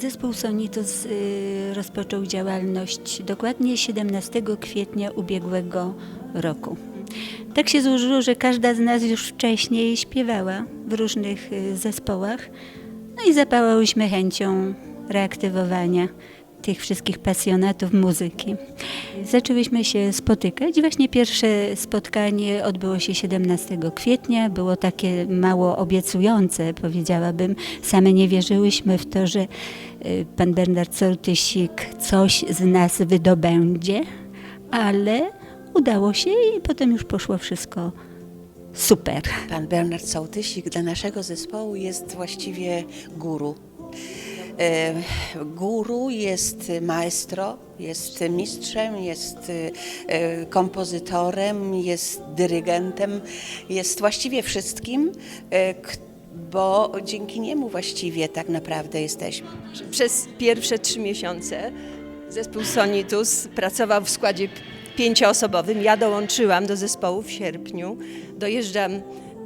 Zespół Sonitus y, rozpoczął działalność dokładnie 17 kwietnia ubiegłego roku. Tak się złożyło, że każda z nas już wcześniej śpiewała w różnych y, zespołach, no i zapałałyśmy chęcią reaktywowania tych wszystkich pasjonatów muzyki. Zaczęłyśmy się spotykać. Właśnie pierwsze spotkanie odbyło się 17 kwietnia. Było takie mało obiecujące, powiedziałabym. Same nie wierzyłyśmy w to, że y, pan Bernard Soltysik coś z nas wydobędzie, ale udało się i potem już poszło wszystko super. Pan Bernard Sołtysik dla naszego zespołu jest właściwie guru. E, Guru jest maestro, jest mistrzem, jest e, kompozytorem, jest dyrygentem, jest właściwie wszystkim, e, bo dzięki niemu właściwie tak naprawdę jesteśmy. Przez pierwsze trzy miesiące zespół Sonitus pracował w składzie pięcioosobowym. Ja dołączyłam do zespołu w sierpniu. Dojeżdżam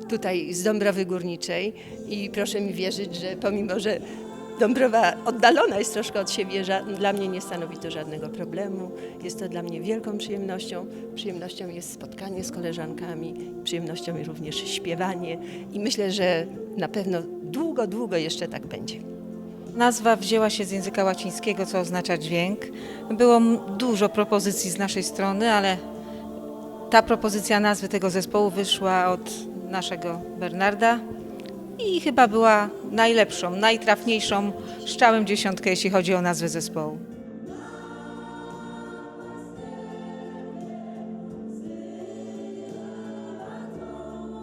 tutaj z Dąbrowy Górniczej i proszę mi wierzyć, że pomimo, że Dąbrowa oddalona jest troszkę od siebie, dla mnie nie stanowi to żadnego problemu. Jest to dla mnie wielką przyjemnością. Przyjemnością jest spotkanie z koleżankami, przyjemnością również śpiewanie i myślę, że na pewno długo, długo jeszcze tak będzie. Nazwa wzięła się z języka łacińskiego, co oznacza dźwięk. Było dużo propozycji z naszej strony, ale ta propozycja nazwy tego zespołu wyszła od naszego Bernarda i chyba była najlepszą, najtrafniejszą strzałem dziesiątkę, jeśli chodzi o nazwę zespołu.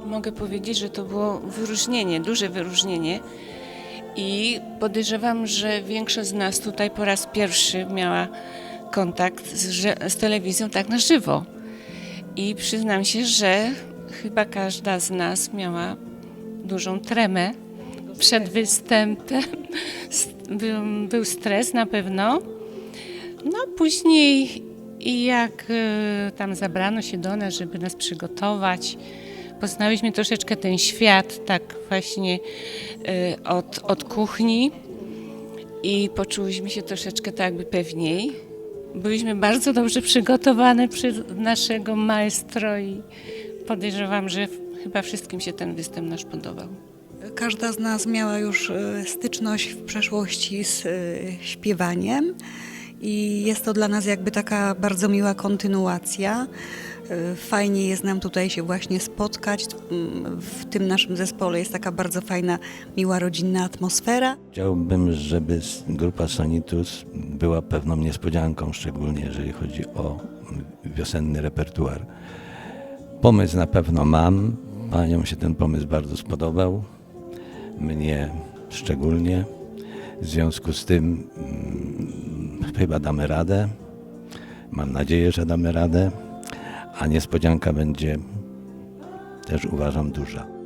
Mogę powiedzieć, że to było wyróżnienie, duże wyróżnienie i podejrzewam, że większość z nas tutaj po raz pierwszy miała kontakt z, z telewizją tak na żywo. I przyznam się, że chyba każda z nas miała dużą tremę przed występem. Był, stres na pewno. No później jak e, tam zabrano się do nas, żeby nas przygotować, poznałyśmy troszeczkę ten świat tak właśnie e, od, od kuchni i poczułyśmy się troszeczkę tak jakby pewniej. Byliśmy bardzo dobrze przygotowane przez naszego maestro i podejrzewam, że chyba wszystkim się ten występ nasz podobał. Każda z nas miała już e, styczność w przeszłości z e, śpiewaniem i jest to dla nas jakby taka bardzo miła kontynuacja. E, Fajnie jest nam tutaj się właśnie spotkać. Mm, W tym naszym zespole jest taka bardzo fajna, miła, rodzinna atmosfera. Chciałbym, żeby grupa Sonitus była pewną niespodzianką, szczególnie jeżeli chodzi o wiosenny repertuar. Pomysł na pewno mam. Paniom się ten pomysł bardzo spodobał. Mnie szczególnie. W związku z tym mm, chyba damy radę. Mam nadzieję, że damy radę. A niespodzianka będzie też uważam duża.